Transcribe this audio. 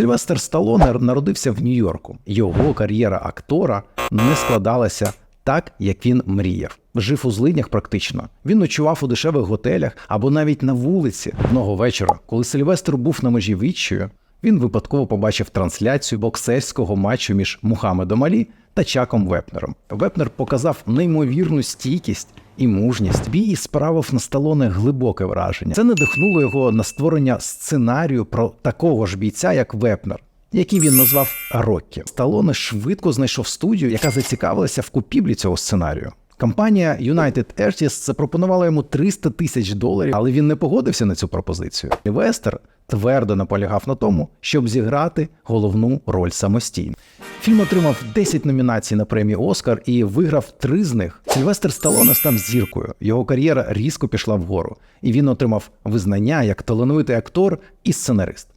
Сильвестр Сталоне народився в Нью-Йорку. Його кар'єра актора не складалася так, як він мріяв. Жив у злиднях практично. Він ночував у дешевих готелях або навіть на вулиці. Одного вечора, коли Сильвестр був на межі відчаю, він випадково побачив трансляцію боксерського матчу між Мухаммедом Алі та Чаком Вепнером. Вепнер показав неймовірну стійкість і мужність. Бій справив на Сталоне глибоке враження. Це надихнуло його на створення сценарію про такого ж бійця, як Вепнер. Який він назвав Роккі. Сталоне швидко знайшов студію, яка зацікавилася в купівлі цього сценарію. Компанія United Artists запропонувала йому 300 тисяч доларів, але він не погодився на цю пропозицію. Вестер твердо наполягав на тому, щоб зіграти головну роль самостійно. Фільм отримав 10 номінацій на премію Оскар і виграв три з них. Сільвестр Сталоне став зіркою. Його кар'єра різко пішла вгору, і він отримав визнання як талановитий актор і сценарист.